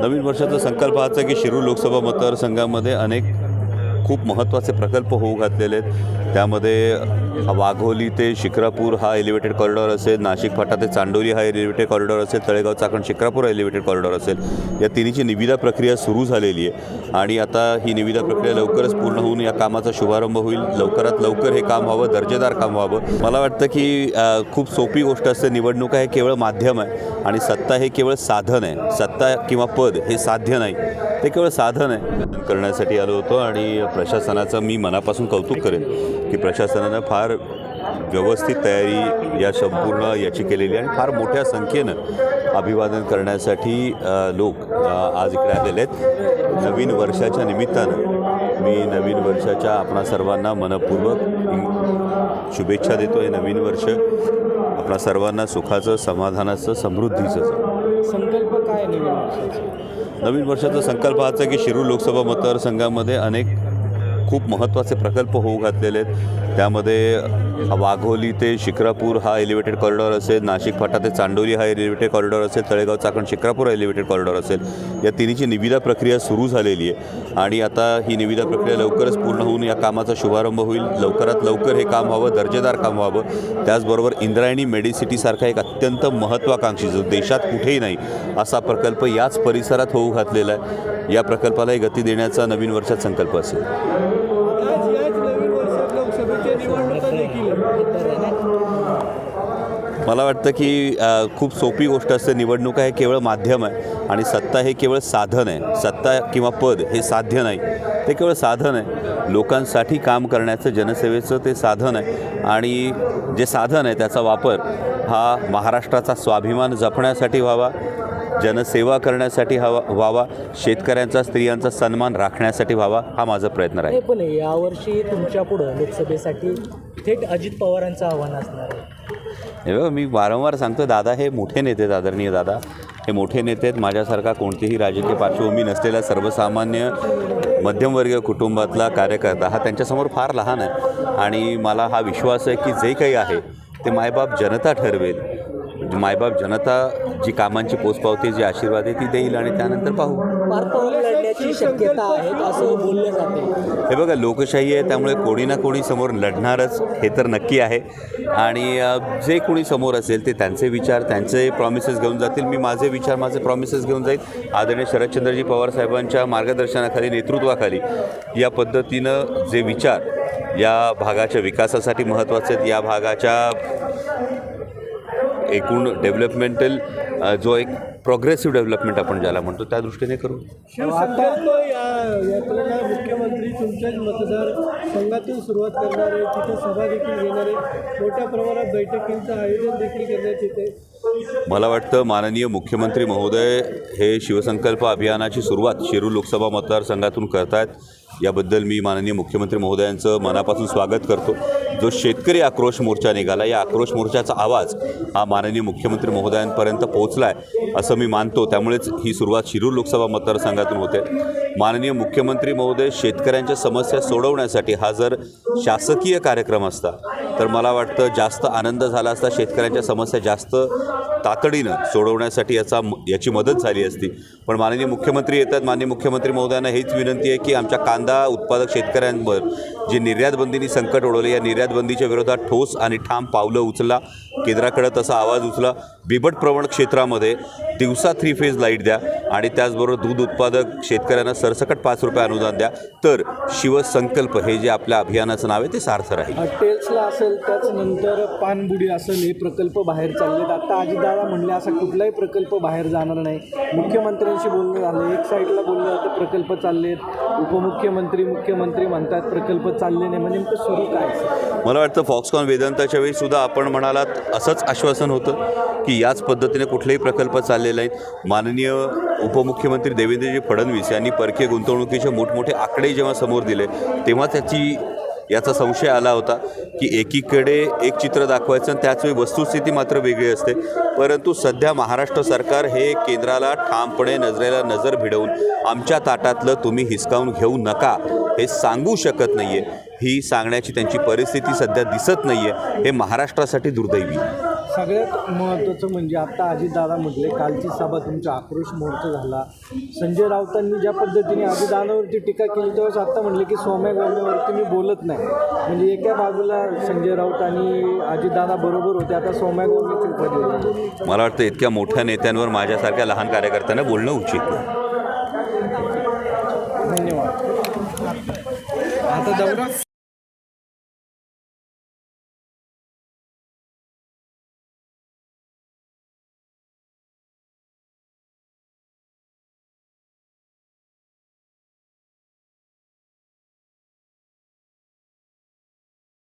नवीन वर्षाचा संकल्प हाच आहे की शिरूर लोकसभा मतदारसंघामध्ये अनेक खूप महत्त्वाचे प्रकल्प होऊ घातलेले आहेत. त्यामध्ये वाघोली ते शिक्रापूर हा एलिव्हेटेड कॉरिडॉर असेल नाशिक फाटा ते चांडोली हा एलिव्हेटेड कॉरिडॉर असेल तळेगाव चाकण शिक्रापूर एलिव्हेटेड कॉरिडॉर असेल. या तिन्हीची निविदा प्रक्रिया सुरू झालेली आहे. आणि आता ही निविदा प्रक्रिया लवकरच पूर्ण होऊन या कामाचा शुभारंभ होईल. लवकरात लवकर हे काम व्हावं दर्जेदार काम व्हावं. मला वाटतं की खूप सोपी गोष्ट असते. निवडणुका हे केवळ माध्यम आहे. आणि सत्ता हे केवळ साधन आहे. सत्ता किंवा पद हे साध्य नाही. ते केवळ साधन आहे. करण्यासाठी आलो होतो आणि प्रशासनाचं मी मनापासून कौतुक करेन की प्रशासनानं फार व्यवस्थित तयारी या संपूर्ण याची केलेली आहे आणि फार मोठ्या संख्येनं अभिवादन करण्यासाठी लोक आज इकडे आलेले आहेत. नवीन वर्षाच्या निमित्तानं मी नवीन वर्षाच्या आपणा सर्वांना मनपूर्वक शुभेच्छा देतो आहे नवीन वर्ष आपणा सर्वांना सुखाचं समाधानाचं समृद्धीचं. संकल्प काय नवीन वर्षाचे? नवीन वर्षाचा संकल्प हाच आहे की शिरूर लोकसभा मतदारसंघामध्ये अनेक खूप महत्त्वाचे प्रकल्प होऊ घातलेले आहेत. त्यामध्ये वाघोली ते शिक्रापूर हा एलिव्हेटेड कॉरिडॉर असेल नाशिक फाटा ते चांडोली हा एलिव्हेटेड कॉरिडॉर असेल तळेगाव चाकण शिक्रापूर एलिव्हेटेड कॉरिडॉर असेल. या तिन्हीची निविदा प्रक्रिया सुरू झालेली आहे. आणि आता ही निविदा प्रक्रिया लवकरच पूर्ण होऊन या कामाचा शुभारंभ होईल. लवकरात लवकर हे काम व्हावं दर्जेदार काम व्हावं. त्याचबरोबर इंद्रायणी मेडिसिटीसारखा एक अत्यंत महत्त्वाकांक्षी जो देशात कुठेही नाही असा प्रकल्प याच परिसरात होऊ घातलेला आहे. या प्रकल्पालाही गती देण्याचा नवीन वर्षात संकल्प असेल आज याच नवीन वर्षात लोकसभेच्या निवडणुका देखील मला वाटतं की खूप सोपी गोष्ट असते. निवडणुका हे केवळ माध्यम आहे आणि सत्ता हे केवळ साधन आहे. सत्ता किंवा पद हे साध्य नाही. ते केवळ साधन आहे. लोकांसाठी काम करण्याचं जनसेवेचं ते साधन आहे. आणि जे साधन आहे त्याचा वापर हा महाराष्ट्राचा स्वाभिमान जपण्यासाठी व्हावा जनसेवा करण्यासाठी हवा व्हावा शेतकऱ्यांचा स्त्रियांचा सन्मान राखण्यासाठी व्हावा हा माझा प्रयत्न राहील. पण यावर्षी तुमच्या पुढं लोकसभेसाठी थेट अजित पवारांचं आव्हान असणार आहे. बघा मी वारंवार सांगतो दादा हे मोठे नेते आदरणीय दादा. हे मोठे नेते आहेत माझ्यासारखा कोणतीही राजकीय पार्श्वभूमी नसलेला सर्वसामान्य मध्यमवर्गीय कुटुंबातला कार्यकर्ता हा त्यांच्यासमोर फार लहान आहे. आणि मला हा विश्वास आहे की जे काही आहे ते मायबाप जनता ठरवेल. मायबाप जनता जी कामांची पोचपावती जी आशीर्वाद आहे ती देईल आणि त्यानंतर पाहू. शक्यता आहे असं बोललं जाते. हे बघा लोकशाही आहे त्यामुळे कोणी ना कोणी समोर लढणारच हे तर नक्की आहे. आणि जे कोणी समोर असेल ते त्यांचे विचार त्यांचे प्रॉमिसेस घेऊन जातील. मी माझे विचार माझे प्रॉमिसेस घेऊन जाईल आदरणीय शरदचंद्रजी पवार साहेबांच्या मार्गदर्शनाखाली नेतृत्वाखाली या पद्धतीनं जे विचार या भागाच्या विकासासाठी महत्त्वाचे आहेत या भागाच्या एकूण डेव्हलपमेंटल जो एक प्रोग्रेसिव्ह डेव्हलपमेंट आपण ज्याला म्हणतो त्या दृष्टीने करू. मुख्यमंत्री तुमच्याच मतदार संघातून सुरुवात करणार आहे. तिथे सभा देखील घेणार आहे. मोठ्या प्रमाणात बैठकींचं आयोजन देखील करण्यात येते मला वाटतं माननीय मुख्यमंत्री महोदय हे शिवसंकल्प अभियानाची सुरुवात शिरूर लोकसभा मतदारसंघातून करतायत. याबद्दल मी माननीय मुख्यमंत्री महोदयांचं मनापासून स्वागत करतो. जो शेतकरी आक्रोश मोर्चा निघाला या आक्रोश मोर्चाचा आवाज हा माननीय मुख्यमंत्री महोदयांपर्यंत पोहोचला आहे असं मी मानतो. त्यामुळेच ही सुरुवात शिरूर लोकसभा मतदारसंघातून होते. माननीय मुख्यमंत्री महोदय शेतकऱ्यांच्या समस्या सोडवण्यासाठी हा जर शासकीय कार्यक्रम असता तर मला वाटतं जास्त आनंद झाला असता शेतकऱ्यांच्या समस्या जास्त तातडीनं सोडवण्यासाठी याचा याची मदत झाली असती. पण माननीय मुख्यमंत्री येतात. माननीय मुख्यमंत्री महोदयांना हीच विनंती आहे की आमच्या कांदा उत्पादक शेतकऱ्यांवर जे निर्यातबंदीनी संकट ओढवले या निर्यातबंदीच्या विरोधात ठोस आणि ठाम पावलं उचला. केंद्राकडे तसा आवाज उचला. बिबट प्रवण क्षेत्रामध्ये दिवसा थ्री फेज लाइट द्या आणि त्याचबरोबर दूध उत्पादक शेतकऱ्यांना सरसकट पाच रुपये अनुदान द्या. तर शिवसंकल्प हे जे आपल्या अभियानाचं नाव आहे ते सार्थ राहील टेल्सला असेल त्याचनंतर पानबुडी असेल हे प्रकल्प बाहेर चाललेत. आता अजितदादा म्हणले असा कुठलाही प्रकल्प बाहेर जाणार नाही. मुख्यमंत्र्यांशी बोलणं झालं एक साईडला बोललं होतं प्रकल्प चाललेत. उपमुख्यमंत्री मुख्यमंत्री म्हणतात प्रकल्प चालले नाही. म्हणजे नेमकं सुरू काय? मला वाटतं फॉक्सकॉन वेदांताच्या वेळी सुद्धा आपण म्हणालात असंच आश्वासन होतं की की याच पद्धतीने कुठलेही प्रकल्प चाललेले आहेत माननीय उपमुख्यमंत्री देवेंद्रजी फडणवीस यांनी परकीय गुंतवणुकीचे मोठमोठे आकडे जेव्हा समोर दिले तेव्हा त्याची याचा संशय आला होता की एकीकडे एक चित्र दाखवायचं आणि त्याच वेळी वस्तुस्थिती मात्र वेगळी असते. परंतु सध्या महाराष्ट्र सरकार हे केंद्राला ठामपणे नजरेला नजर भिडवून आमच्या ताटातलं तुम्ही हिसकावून घेऊ नका हे सांगू शकत नाही आहे ही सांगण्याची त्यांची परिस्थिती सध्या दिसत नाही आहे हे महाराष्ट्रासाठी दुर्दैवी. आहे. सगळ्यात महत्त्वाचं म्हणजे आता अजितदादा म्हटले कालची सभा तुमचा आक्रोश मोर्चा झाला. संजय राऊतांनी ज्या पद्धतीने अजितदादावरती टीका केली तेव्हाच आता म्हणले की सौम्या गोम्यावरती मी बोलत नाही. म्हणजे एका बाजूला संजय राऊत आणि अजितदादा बरोबर होते आता सौम्या झाली. मला वाटतं इतक्या मोठ्या नेत्यांवर माझ्यासारख्या लहान कार्यकर्त्यांना बोलणं उचित नाही. धन्यवाद. आता दौरा